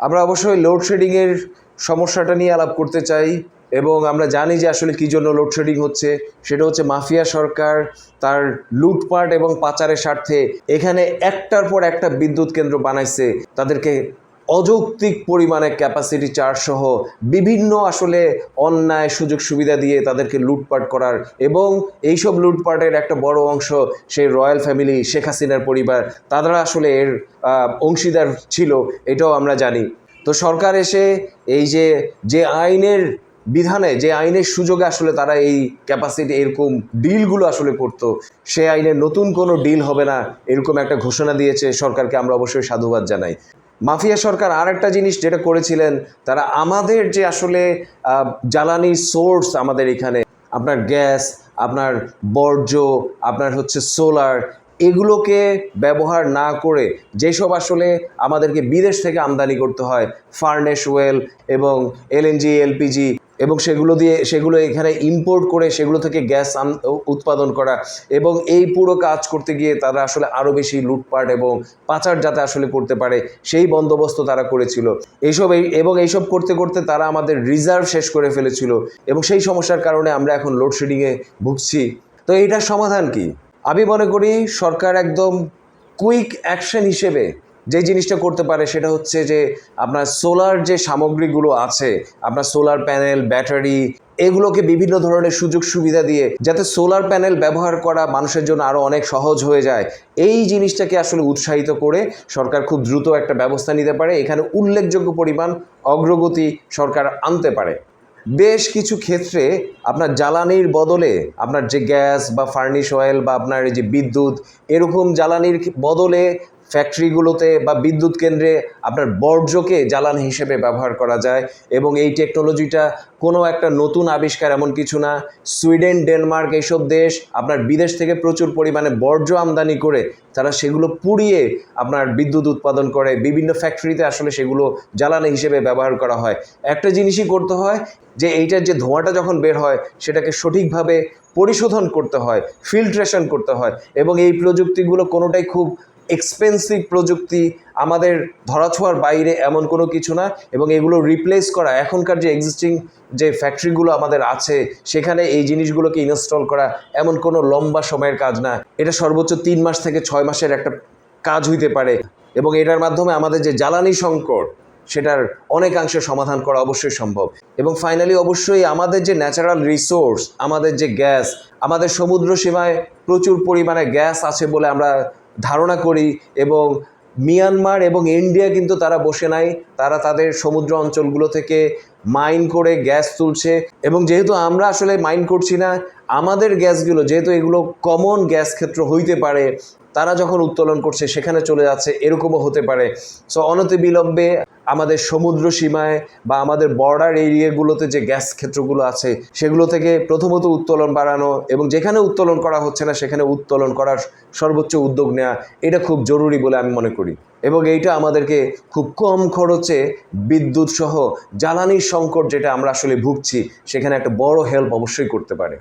আমরা অবশ্যই লোডশেডিংয়ের সমস্যাটা নিয়ে আলাপ করতে চাই এবং আমরা জানি যে আসলে কী জন্য লোডশেডিং হচ্ছে। সেটা হচ্ছে মাফিয়া সরকার তার লুটপাট এবং পাচারের স্বার্থে এখানে একটার পর একটা বিদ্যুৎ কেন্দ্র বানাইছে। তাদেরকে অযৌক্তিক পরিমাণে ক্যাপাসিটি চার্জ সহ বিভিন্ন আসলে অন্যায় সুযোগ সুবিধা দিয়ে তাদেরকে লুটপাট করার এবং এইসব লুটপাটের একটা বড় অংশ সেই রয়্যাল ফ্যামিলি, শেখ হাসিনার পরিবার, তারা আসলে এর অংশীদার ছিল, এটাও আমরা জানি। তো সরকার এসে এই যে যে আইনের বিধানে, যে আইনের সুযোগে আসলে তারা এই ক্যাপাসিটি এরকম ডিলগুলো আসলে করতো, সে আইনে নতুন কোনো ডিল হবে না, এরকম একটা ঘোষণা দিয়েছে সরকারকে, আমরা অবশ্যই সাধুবাদ জানাই। মাফিয়া সরকার আর একটা জিনিস যেটা করেছিলেন, তারা আমাদের যে আসলে জ্বালানি সোর্স আমাদের এখানে, আপনার গ্যাস, আপনার বর্জ্য, আপনার হচ্ছে সোলার এগুলোকে ব্যবহার না করে যেসব আসলে আমাদেরকে বিদেশ থেকে আমদানি করতে হয় ফার্নেস ওয়েল এবং এলএনজি এলপিজি এবং সেগুলো দিয়ে, সেগুলো এখানে ইম্পোর্ট করে সেগুলো থেকে গ্যাস উৎপাদন করা এবং এই পুরো কাজ করতে গিয়ে তারা আসলে আরও বেশি লুটপাট এবং পাচার যাতে আসলে করতে পারে, সেই বন্দোবস্ত তারা করেছিল। এইসব এই, এবং এইসব করতে করতে তারা আমাদের রিজার্ভ শেষ করে ফেলেছিল এবং সেই সমস্যার কারণে আমরা এখন লোডশেডিংয়ে ভুগছি। তো এইটার সমাধান কি? আমি মনে করি সরকার একদম কুইক অ্যাকশন হিসেবে যে জিনিসটা করতে পারে সেটা হচ্ছে যে আপনার সোলার যে সামগ্রীগুলো আছে, আপনার সোলার প্যানেল, ব্যাটারি, এগুলোকে বিভিন্ন ধরনের সুযোগ সুবিধা দিয়ে যাতে সোলার প্যানেল ব্যবহার করা মানুষের জন্য আরও অনেক সহজ হয়ে যায়, এই জিনিসটাকে আসলে উৎসাহিত করে সরকার খুব দ্রুত একটা ব্যবস্থা নিতে পারে। এখানে উল্লেখযোগ্য পরিমাণ অগ্রগতি সরকার আনতে পারে। বেশ কিছু ক্ষেত্রে আপনার জ্বালানির বদলে আপনার যে গ্যাস বা ফার্নিশ অয়েল বা আপনার এই যে বিদ্যুৎ, এরকম জ্বালানির বদলে ফ্যাক্টরিগুলোতে বা বিদ্যুৎ কেন্দ্রে আপনার বর্জ্যকে জ্বালানি হিসেবে ব্যবহার করা যায় এবং এই টেকনোলজিটা কোনো একটা নতুন আবিষ্কার এমন কিছু না। সুইডেন, ডেনমার্ক এইসব দেশ আপনার বিদেশ থেকে প্রচুর পরিমাণে বর্জ্য আমদানি করে তারা সেগুলো পুড়িয়ে আপনার বিদ্যুৎ উৎপাদন করে। বিভিন্ন ফ্যাক্টরিতে আসলে সেগুলো জ্বালানি হিসেবে ব্যবহার করা হয়। একটা জিনিসই করতে হয় যে এইটার যে ধোঁয়াটা যখন বের হয় সেটাকে সঠিকভাবে পরিশোধন করতে হয়, ফিল্ট্রেশন করতে হয় এবং এই প্রযুক্তিগুলো কোনোটাই খুব এক্সপেন্সিভ প্রযুক্তি, আমাদের ধরাছোঁয়ার বাইরে এমন কোনো কিছু না এবং এগুলো রিপ্লেস করা, এখনকার যে এক্সিস্টিং যে ফ্যাক্টরিগুলো আমাদের আছে, সেখানে এই জিনিসগুলোকে ইনস্টল করা এমন কোনো লম্বা সময়ের কাজ না। এটা সর্বোচ্চ তিন মাস থেকে ছয় মাসের একটা কাজ হইতে পারে এবং এটার মাধ্যমে আমাদের যে জ্বালানি সংকট, সেটার অনেকাংশে সমাধান করা অবশ্যই সম্ভব। এবং ফাইনালি অবশ্যই আমাদের যে ন্যাচারাল রিসোর্স আমাদের যে গ্যাস আমাদের সমুদ্র সীমায় প্রচুর পরিমাণে গ্যাস আছে বলে আমরা ধারণা করি এবং মিয়ানমার এবং ইন্ডিয়া কিন্তু তারা বসে নাই, তারা তাদের সমুদ্র অঞ্চলগুলো থেকে মাইন করে গ্যাস তুলছে এবং যেহেতু আমরা আসলে মাইন করছি না, আমাদের গ্যাসগুলো যেহেতু এগুলো কমন গ্যাস ক্ষেত্র হইতে পারে, তারা যখন উত্তোলন করছে সেখানে চলে যাচ্ছে, এরকমও হতে পারে। সো অনতিবিলম্বে আমাদের সমুদ্র সীমায় বা আমাদের বর্ডার এরিয়াগুলোতে যে গ্যাস ক্ষেত্রগুলো আছে, সেগুলো থেকে প্রথমত উত্তোলন বাড়ানো এবং যেখানে উত্তোলন করা হচ্ছে না, সেখানে উত্তোলন করার সর্বোচ্চ উদ্যোগ নেওয়া এটা খুব জরুরি বলে আমি মনে করি। এবং এইটা আমাদেরকে খুব কম খরচে বিদ্যুৎ সহ জ্বালানির সংকট যেটা আমরা আসলে ভুগছি, সেখানে একটা বড় হেল্প অবশ্যই করতে পারে।